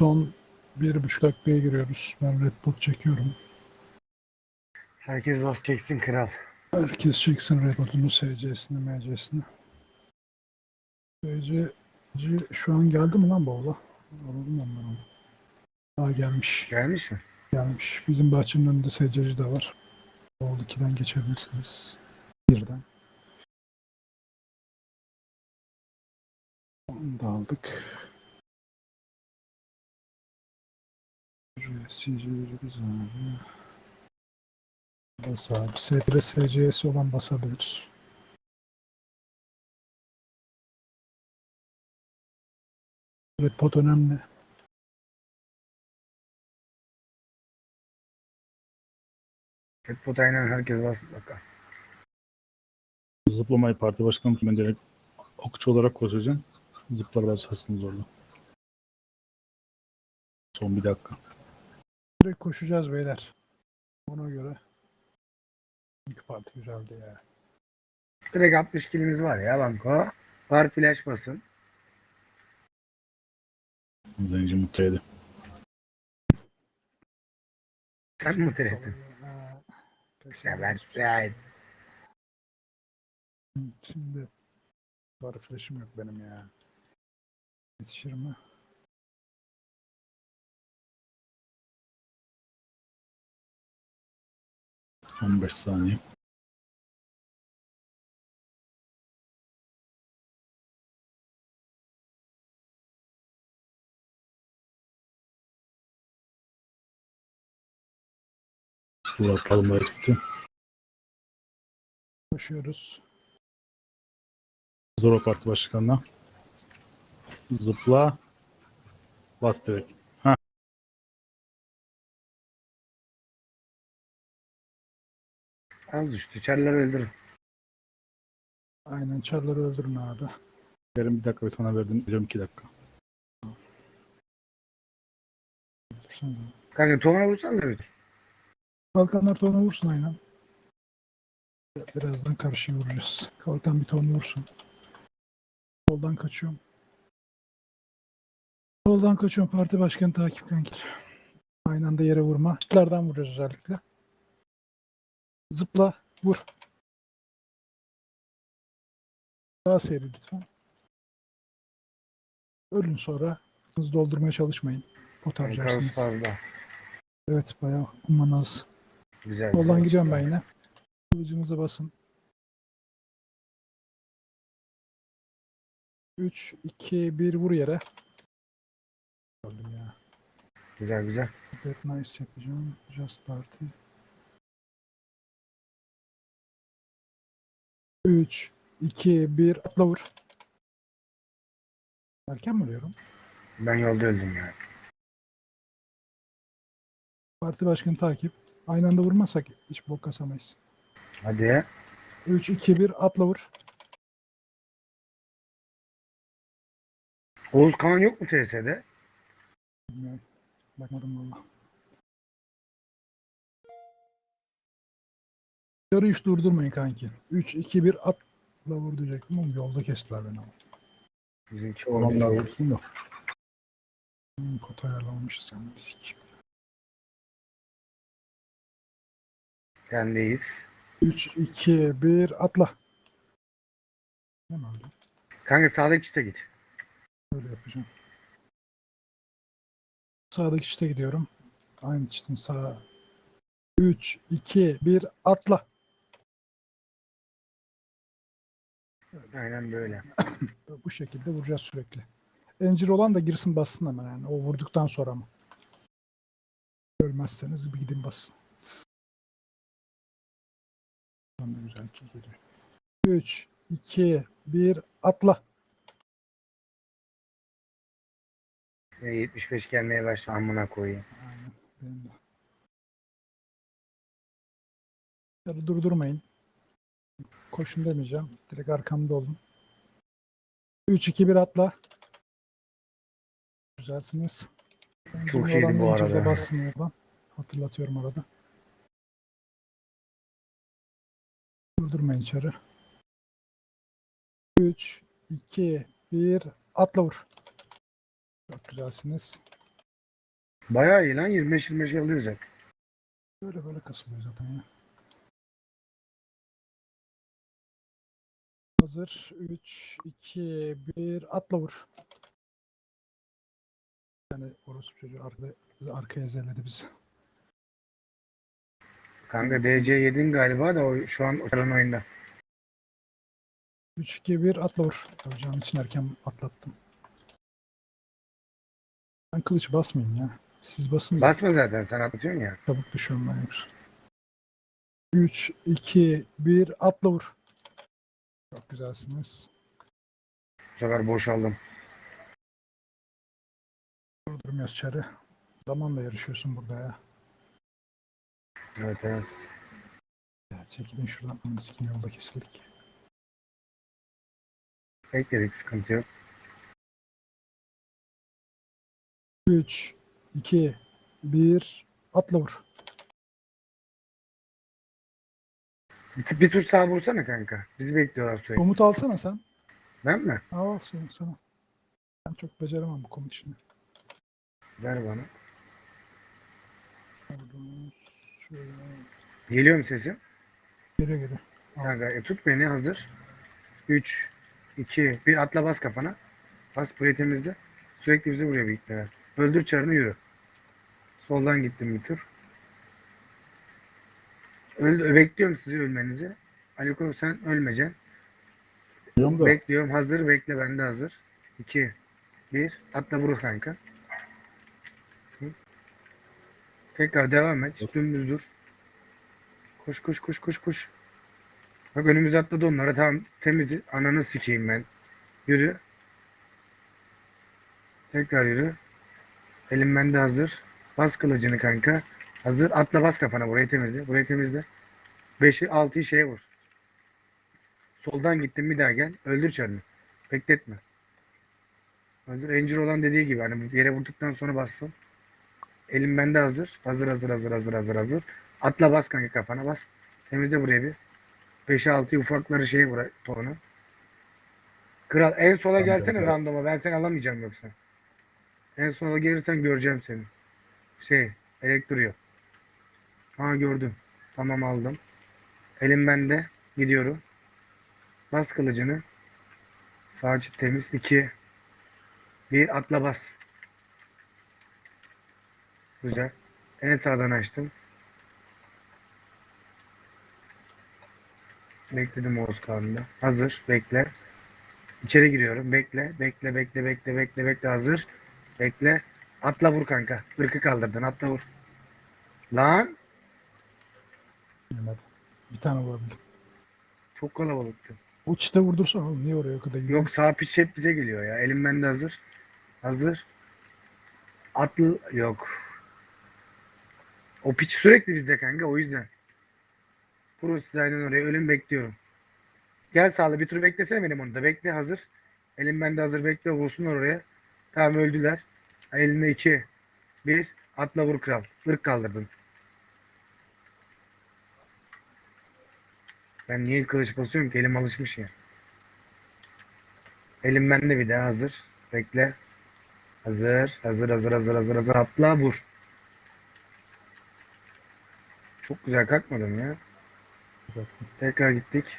Son bir buçuk dakikaya giriyoruz. Ben Red Bot çekiyorum. Herkes bas çeksin kral. Herkes çeksin Red Bot'unu, SC'sini, MC'sini. SC şu an geldi mi lan Bowl'a? Alalım onları onu. Daha gelmiş. Gelmiş mi? Gelmiş. Bizim bahçenin önünde SC'ci de var. Bowl 2'den geçebilirsiniz. Birden. Onu da aldık. SC'leri güzel. Bas abi. STR SC'si olan basabilir. Red pot önemli. Futbol aynen herkes bas bakalım. Zıplamayı parti başkanı ben direkt okçu olarak koşacağım. Zıplar basarsınız orada. Son bir dakika. Direkt koşacağız beyler. Ona göre. İlk parti güzeldi ya. Direkt 60 kilimiz var ya banko. Partileşmasın. Zenci mutlu yedi. Sen mi mutlu ettin? Seversen. Şimdi var flash'ım yok benim ya. Yetişir mi? On beş saniye. Burak kalmaya tuttu. Koşuyoruz. Zoro Parti Başkanı'na. Zıpla. Bas direkt. Az düştü. Çarları öldürün. Aynen çarları öldürün abi. Yarın bir dakika sana verdim. Hocam iki dakika. Öldürsen de. Kanka tovana vursan da bir. Kalkanlar tonu vursun aynen. Birazdan karşıya vuracağız. Kalkan bir ton vursun. Soldan kaçıyorum. Soldan kaçıyorum. Parti başkanı takip kanki. Aynı anda yere vurma. Çıtlardan vuruyoruz özellikle. Zıpla. Vur. Daha seri lütfen. Ölün sonra. Hız doldurmaya çalışmayın. Pot harcarsınız. fazla. Evet bayağı ummanız. Güzel. Güzel gidiyorum çıktı. ben yine. Kılıcınıza basın. 3, 2, 1 vur yere. Öldüm ya. Güzel güzel. Evet nice yapacağım. Just party. 3, 2, 1 atla vur. Erken mi ölüyorum? Ben yolda öldüm ya. Parti başkanı takip. Aynı anda vurmazsak hiç bok kasamayız. Hadi. 3, 2, 1 atla vur. Oğuz Kaan yok mu TS'de? Bilmiyorum. Bakmadım valla. Yarı hiç durdurmayın kanki. 3, 2, 1 atla vur diyecektim ama yolda kestiler beni ama. Bizimki da vursun da. Hmm, kod ayarlamamışız sen bir sik. Sendeyiz. 3, 2, 1 atla. Öldü? Kanka sağdaki çite git. Öyle yapacağım. Sağdaki çite gidiyorum. Aynı çitin sağa. 3, 2, 1 atla. Aynen böyle. Bu şekilde vuracağız sürekli. Encir olan da girsin bassın ama yani. O vurduktan sonra mı? Ölmezseniz bir gidin basın. Tam da güzel ki geliyor. 3, 2, 1 atla. Yine 75 gelmeye başladı. Amına koyayım. Aynen. Benim de. Durdurmayın. Koşun demeyeceğim. Direkt arkamda olun. 3, 2, 1 atla. Güzelsiniz. Çok iyiydi bu arada. Bassın oradan. Hatırlatıyorum arada. Durdurmayın içeri. 3, 2, 1 atla vur. Çok güzelsiniz. Bayağı iyi lan 25-25 alıyor zaten. Böyle böyle kasılıyor zaten ya. Hazır. 3, 2, 1. Atla vur. Yani orospu çocuğu arkada, arkaya zelledi bizi. Kanka DC yedin galiba da o şu an kalan oyunda. 3, 2, 1. Atla vur. Hocam için erken atlattım. Ben kılıç basmayayım ya. Siz basın. Basma zaten sen atlatıyorsun ya. Çabuk düşüyorum ben yoksa. 3, 2, 1. Atla vur. Çok güzelsiniz. Bu sefer boşaldım. Durdurmuyoruz çarı. Zamanla yarışıyorsun burada ya. Evet evet. Ya çekilin şuradan. Anı sikin yolda kesildik. Bekledik sıkıntı yok. 3, 2, 1. Atla vur. Bir, bir tur sağ vursana kanka. Bizi bekliyorlar sürekli. Komut alsana sen. Ben mi? Al sen- sana. Ben çok beceremem bu komut işini. Ver bana. Şöyle. Geliyor mu sesim? Geliyor geliyor. Kanka e, tut beni hazır. 3, 2, 1 atla bas kafana. Bas burayı temizle. Sürekli bizi vuruyor büyükler. Öldür çarını yürü. Soldan gittim bir tur. Öl, bekliyorum sizi ölmenizi. Aliko sen ölmeyeceksin. Biliyorum da Bekliyorum. Hazır. Bekle. Ben de hazır. 2, 1. Atla vur kanka. Tekrar devam et. Dümdüz dur. Koş koş koş koş koş. Bak önümüze atladı onlara. Tamam temiz. Ananı sikeyim ben. Yürü. Tekrar yürü. Elim bende hazır. Bas kılıcını kanka. Hazır. Atla bas kafana. Burayı temizle. Burayı temizle. 5'i 6'yı şeye vur. Soldan gittim bir daha gel. Öldür çarını. Bekletme. Öldür. Ranger olan dediği gibi hani yere vurduktan sonra bassın. Elim bende hazır. Hazır hazır hazır hazır hazır hazır. Atla bas kanka kafana bas. Temizle buraya bir. 5'e 6'yı ufakları şeye vur tonu. Kral en sola gelsene randoma. Ben seni alamayacağım yoksa. En sola gelirsen göreceğim seni. Şey elektriyor. Ha gördüm. Tamam aldım. Elim bende. Gidiyorum. Bas kılıcını. Sağ temiz. 2 1 atla bas. Güzel. En sağdan açtım. Bekledim Oğuz Kağan'da. Hazır. Bekle. İçeri giriyorum. Bekle. Bekle. Bekle. Bekle. Bekle. Bekle. Hazır. Bekle. Atla vur kanka. Irkı kaldırdın. Atla vur. Lan. Yemedi. Bir tane vurabildim. Çok kalabalıktı. Uçta vurdursan oğlum niye oraya kadar gidiyor? Yok sağ piç hep bize geliyor ya. Elim bende hazır. Hazır. Atlı yok. O piç sürekli bizde kanka o yüzden. Kuru siz aynen oraya. Ölüm bekliyorum. Gel sağlı bir tur beklesene benim onu da. Bekle hazır. Elim bende hazır. Bekle vursunlar oraya. Tamam öldüler. Elinde iki. Bir. Atla vur kral. Irk kaldırdın. Ben niye kılıç basıyorum ki? Elim alışmış ya. Elim bende bir daha hazır. Bekle. Hazır. Hazır hazır hazır hazır hazır. Atla vur. Çok güzel kalkmadım ya. Tekrar gittik.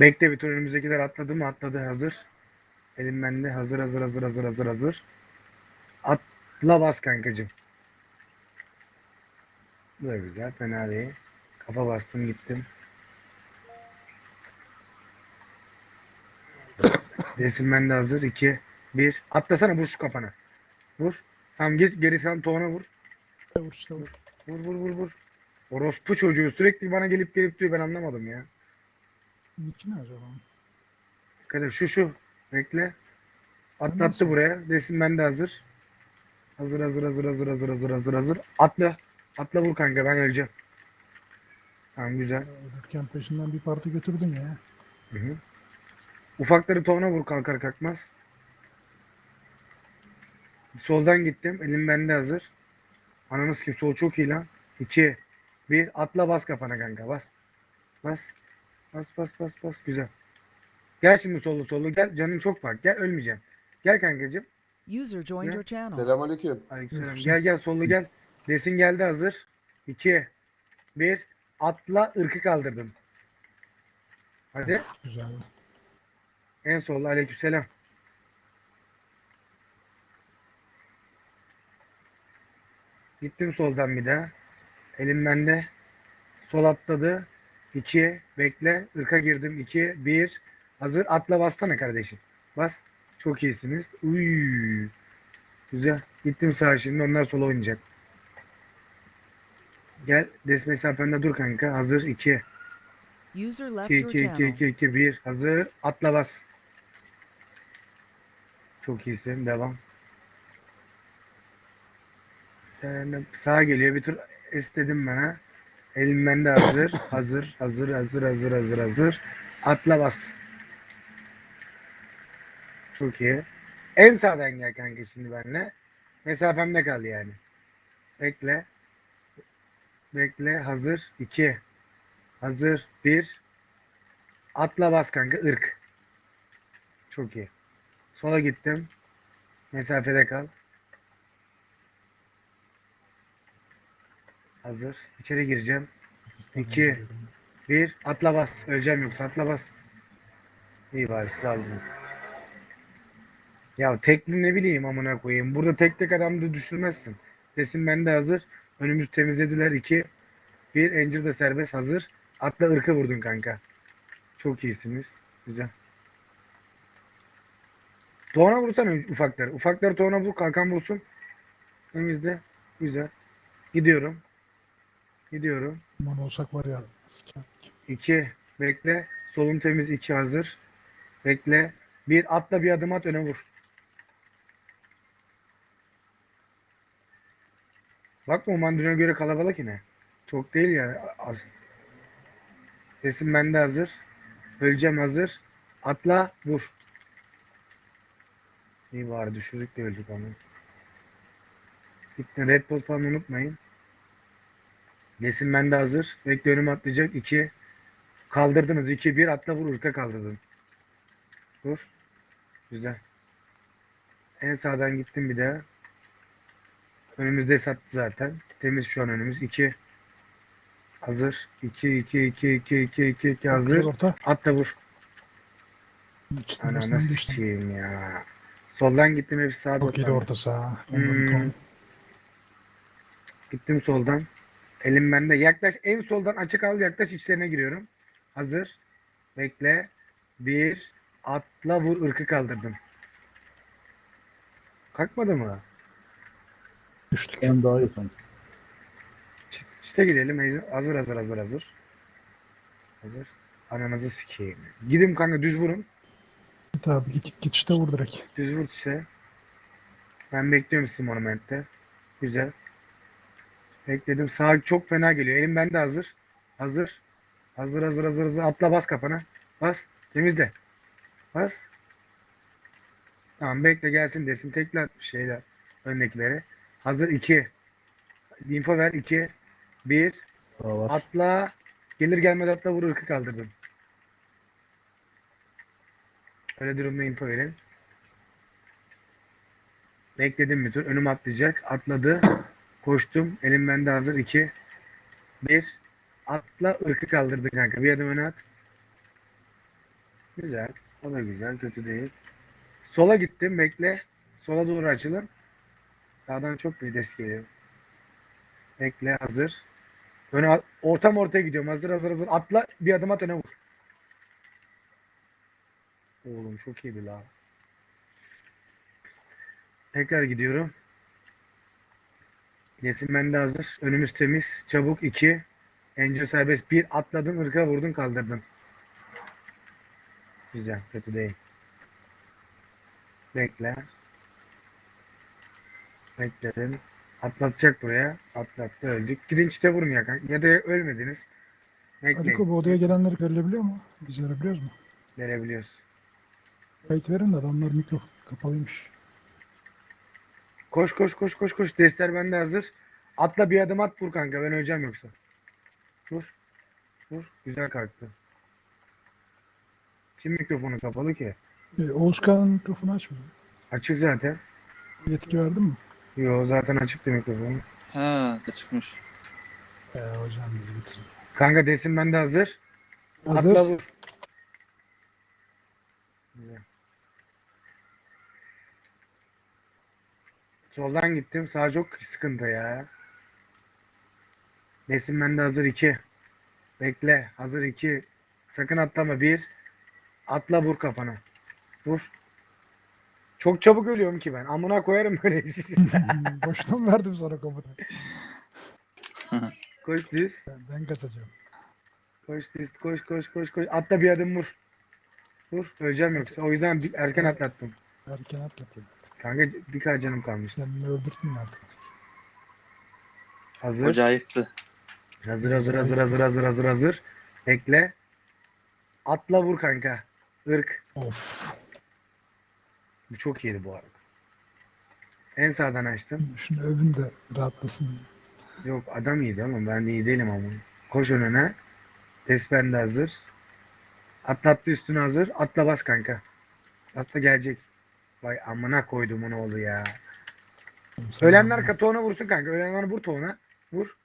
Bekle bir tur önümüzdekiler atladı mı? Atladı hazır. Elim bende. Hazır hazır hazır hazır hazır hazır. Atla bas kankacım. Bu da güzel. Fena değil. Kafa bastım gittim. Resim bende hazır. 2, 1. Atlasana vur şu kafana. Vur. Tamam git geri sen toğuna vur. Vur işte vur. Vur vur vur vur. Orospu çocuğu sürekli bana gelip gelip diyor ben anlamadım ya. Niki ne acaba? Dikkat şu şu. Bekle. Atlattı buraya. Resim bende hazır. Hazır hazır hazır hazır hazır hazır hazır hazır. Atla. Atla vur kanka ben öleceğim. Tamam güzel. Ölürken peşinden bir parti götürdün ya. Hı hı. Ufakları toğuna vur kalkar kalkmaz. Soldan gittim. Elim bende hazır. Ananız kim? Sol çok iyi lan. 2 1 atla bas kafana kanka bas. Bas. Bas bas bas bas güzel. Gel şimdi sollu sollu gel. Canın çok var. Gel ölmeyeceksin. Gel kankacığım. User joined your channel. Selamünaleyküm. Aleykümselam. Aleykümselam. Gel gel sollu gel. Desin geldi hazır. 2 1 Atla ırkı kaldırdım. Hadi. Güzel. En solda aleykümselam. Gittim soldan bir daha. Elim bende. Sol atladı. 2 bekle. Irka girdim. 2 1 hazır. Atla bassana kardeşim. Bas. Çok iyisiniz. Uy. Güzel. Gittim sağa şimdi. Onlar sola oynayacak. Gel. Des mesafende dur kanka. Hazır. 2 User left 2 your 2 2 channel. 2 2 1 hazır. Atla bas. Çok iyisin. Devam. Yani sağa geliyor. Bir tur istedim bana. Elim bende hazır. Hazır. Hazır. Hazır. Hazır. Hazır. Hazır. Atla bas. Çok iyi. En sağdan gel kanka şimdi benimle. Mesafemde kal yani. Bekle. Bekle. Hazır. 2 Hazır. 1 Atla bas kanka ırk. Çok iyi. Sola gittim. Mesafede kal. Hazır. İçeri gireceğim. İki. Bir. Atla bas. Öleceğim yoksa atla bas. İyi bari siz aldınız. Ya tekli ne bileyim amına koyayım. Burada tek tek adamı da düşürmezsin. Desin ben de hazır. Önümüz temizlediler. 2. Bir. Angel de serbest hazır. Atla ırkı vurdun kanka. Çok iyisiniz. Güzel. Tuğana vursana ufakları. Ufakları tuğana vur. Kalkan vursun. Temizle. Güzel. Gidiyorum. Gidiyorum. Aman olsak var ya. sikerdik. 2. Bekle. Solun temiz. 2 hazır. Bekle. Bir atla bir adım at öne vur. Bakma mandine göre kalabalık yine. Çok değil yani az. Sesim bende hazır. Öleceğim hazır. Atla vur. İyi bari düşürdük de öldük onu. Gitti. Red Bull falan unutmayın. Nesin bende hazır. Bekle önüme atlayacak. 2. Kaldırdınız. 2 1 atla vur ırka kaldırdın. Vur. Güzel. En sağdan gittim bir daha. Önümüzde sattı zaten. Temiz şu an önümüz. 2 Hazır. 2 2 2 2 2 2 2 hazır. Orta. Atla vur. İçten Ananı arasından geçtim. sikeyim ya. Soldan gittim hepsi sağa doğru. orta saha. Hmm. Gittim soldan. Elim bende. Yaklaş. En soldan açık al. Yaklaş içlerine giriyorum. Hazır. Bekle. Bir. Atla vur. ırkı kaldırdım. Kalkmadı mı? Düştük. Sen daha iyi sanki. Ç- İşte gidelim. Hazır hazır hazır hazır. Hazır. Ananızı sikeyim. Gidin kanka düz vurun. Git abi git git git işte vur direkt. Düz vur işte. Ben bekliyorum sizi monumentte. Güzel. Bekledim. Sağ çok fena geliyor. Elim bende hazır. Hazır. Hazır hazır hazır hazır. Atla bas kafana. Bas. Temizle. Bas. Tamam bekle gelsin desin. Bir şeyler. Öndekilere. Hazır 2. Info ver 2. 1. Daha var. Atla. Gelir gelmez atla vur ırkı kaldırdım. Öyle durumda info verin. Bekledim bir tur. Önüm atlayacak. Atladı. Koştum. Elim bende hazır. 2 1 Atla ırkı kaldırdı kanka. Bir adım öne at. Güzel. O da güzel. Kötü değil. Sola gittim. Bekle. Sola doğru açılın. Sağdan çok bir des geliyor. Bekle. Hazır. Öne ortam ortaya gidiyorum. Hazır hazır hazır. Atla. Bir adım at öne vur. Oğlum çok iyiydi la. Tekrar gidiyorum. Nesin bende hazır. Önümüz temiz. Çabuk 2. Ence serbest. 1. Atladın ırka vurdun kaldırdın. Güzel. Kötü değil. Bekle. Bekledin. Atlatacak buraya. Atlattı öldük. Gidin çite vurun ya kanka. Ya da ölmediniz. Bekleyin. Aliko bu odaya gelenleri verilebiliyor mu? Biz verebiliyoruz mu? Verebiliyoruz. Kayıt verin de adamlar mikrofon kapalıymış. Koş koş koş koş koş. Destler bende hazır. Atla bir adım at vur kanka. Ben öleceğim yoksa. Vur. Vur. Güzel kalktı. Kim mikrofonu kapalı ki? Ee, Oğuzkan mikrofonu açmıyor. Açık zaten. Yetki verdin mi? Yo zaten açıktı mikrofonu. Ha da çıkmış. Ee, hocam bizi bitirdi. Kanka desin ben de hazır. Hazır. Atla vur. Güzel. Soldan gittim. Sağ çok sıkıntı ya. Desin ben de hazır 2. Bekle. Hazır 2. Sakın atlama. 1. Atla vur kafana. Vur. Çok çabuk ölüyorum ki ben. Amına koyarım böyle işi. Boşuna mı verdim sana komuta? koş düz. Ben, ben kaçacağım. Koş düz. Koş koş koş koş. Atla bir adım vur. Vur. Öleceğim yoksa. O yüzden bir- erken atlattım. Erken atlatayım. Kanka birkaç canım kalmıştı. Sen beni öldürtün artık. Hazır. Hoca ayıktı. Hazır hazır hazır hazır hazır hazır hazır. Bekle. Atla vur kanka. Irk. Of. Bu çok iyiydi bu arada. En sağdan açtım. Şunu övün de rahatlasın. Yok adam iyiydi ama ben de iyi değilim ama. Koş önüne. De hazır. Atlattı üstüne hazır. Atla bas kanka. Atla gelecek. Vay amına koydum onu oldu ya. Ölenler katoğuna vursun kanka. Ölenler vur toğuna. Vur.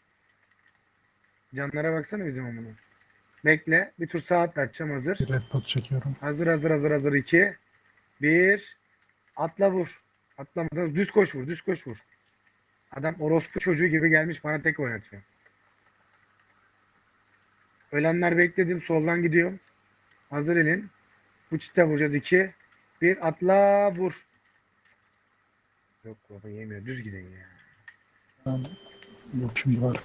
Canlara baksana bizim amına. Bekle. Bir tur sağ atlatacağım hazır. Red pot çekiyorum. Hazır hazır hazır hazır 2 1 Atla vur. Atlamadan düz koş vur. Düz koş vur. Adam orospu çocuğu gibi gelmiş bana tek oynatıyor. Ölenler bekledim. Soldan gidiyorum. Hazır elin. Bu çite vuracağız 2 1 Atla vur. Yok baba yemiyor. Düz gidin ya. Yok şimdi var.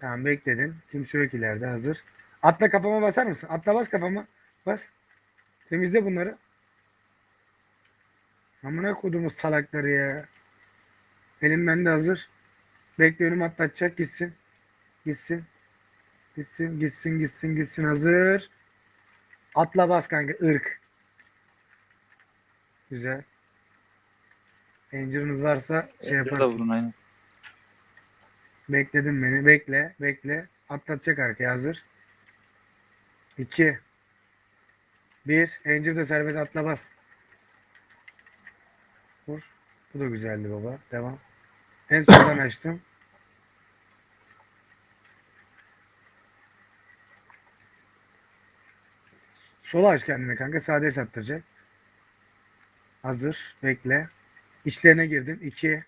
Tamam bekledin. Kimse yok ileride hazır. Atla kafama basar mısın? Atla bas kafama. Bas. Temizle bunları. Amına koduğumuz salakları ya. Elim bende hazır. Bekle önüm atlatacak gitsin. Gitsin. Gitsin gitsin gitsin gitsin hazır. Atla bas kanka ırk. Güzel. Angel'ınız varsa şey da yaparsın. vurun aynen. Bekledin beni. Bekle. Bekle. Atlatacak arkaya hazır. 2 1 Angel de serbest atla bas. Vur. Bu da güzeldi baba. Devam. En sondan açtım. Sola aç kendini kanka. Sade sattıracak. Hazır. Bekle. İçlerine girdim. 2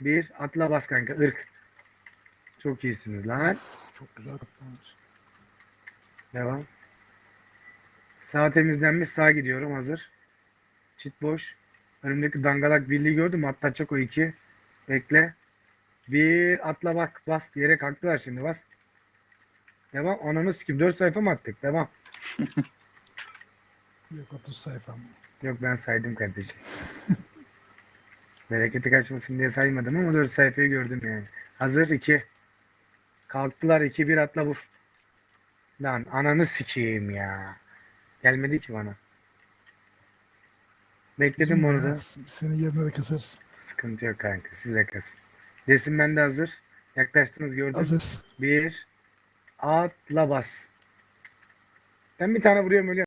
1 Atla bas kanka. Irk. Çok iyisiniz lan. Çok güzel kapatmış. Devam. Sağ temizlenmiş. Sağ gidiyorum. Hazır. Çit boş. Önümdeki dangalak birliği gördüm mü? Atlatacak o iki. Bekle. Bir atla bak. Bas. Yere kalktılar şimdi. Bas. Devam. Ananı sikim. Dört sayfa mı attık? Devam. Yok 30 sayfa mı? Yok ben saydım kardeşim. Bereketi kaçmasın diye saymadım ama dört sayfayı gördüm yani. Hazır iki. Kalktılar iki bir atla vur. Lan ananı sikeyim ya. Gelmedi ki bana. Bekledim onu da. Senin yerine de kasarız. Sıkıntı yok kanka. Siz de kasın. Desin ben de hazır. Yaklaştınız gördüm. Aziz. Bir. Atla bas. Ben bir tane vuruyorum ölüyorum.